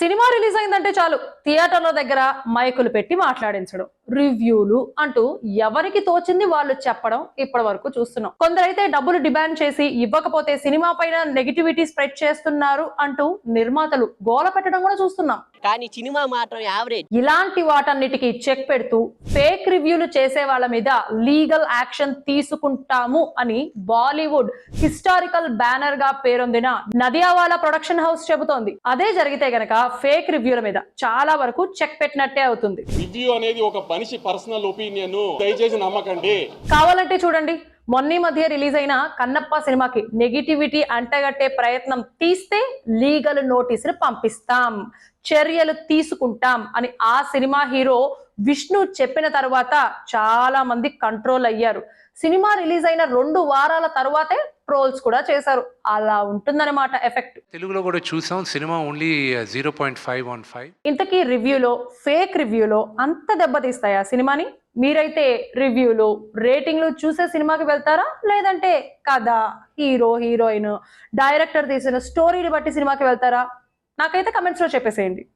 Cinema release అయిందంటే చాలు. థియేటర్ల దగ్గర మైకులు పెట్టి మాట్లాడించడం. రివ్యూలు అంటూ ఎవరికి తోచింది వాళ్ళు చెప్పడం ఇప్పటి వరకు చూస్తున్నాం. కొందరైతే డబ్బులు డిమాండ్ చేసి ఇవ్వకపోతే సినిమా పైన నెగిటివిటీ స్ప్రెడ్ చేస్తున్నారు అంటూ నిర్మాతలు గోల పెట్టడం కూడా చూస్తున్నాం. కానీ సినిమా మాత్రం యావరేజ్. ఇలాంటి వాటన్నిటికీ చెక్ పెడుతూ ఫేక్ రివ్యూలు చేసే వాళ్ళ మీద లీగల్ యాక్షన్ తీసుకుంటాము అని బాలీవుడ్ హిస్టారికల్ బ్యానర్గా పేరొందిన నదియావాలా ప్రొడక్షన్ హౌస్ చెబుతోంది. అదే జరిగితే గనక ఫేక్ రివ్యూల మీద చాలా వరకు చెక్ పెట్టినట్టే అవుతుంది. రివ్యూ అనేది ఒక మనిషి పర్సనల్ ఒపీనియన్ దయచేసి నమ్మకండి. కావాలంటే చూడండి. మొన్న మధ్య రిలీజ్ అయిన కన్నప్ప సినిమాకి నెగిటివిటీ అంటగట్టే ప్రయత్నం తీస్తే లీగల్ నోటీసులు పంపిస్తాం చర్యలు తీసుకుంటాం అని ఆ సినిమా హీరో విష్ణు చెప్పిన తర్వాత చాలా మంది కంట్రోల్ అయ్యారు. సినిమా రిలీజ్ అయిన రెండు వారాల తర్వాతే ట్రోల్స్ కూడా చేశారు. అలా ఉంటుందన్నమాట ఎఫెక్ట్. తెలుగులో కూడా చూసాం cinema only zero point five one five. ఇంతకీ రివ్యూలో ఫేక్ రివ్యూలో అంత దెబ్బతీస్తాయా సినిమాని? మీరైతే రివ్యూలు రేటింగ్లు చూసే సినిమాకి వెళ్తారా? లేదంటే కథ హీరో హీరోయిన్ డైరెక్టర్ తీసిన స్టోరీని బట్టి సినిమాకి వెళ్తారా? నాకైతే కమెంట్స్లో చెప్పేసేయండి.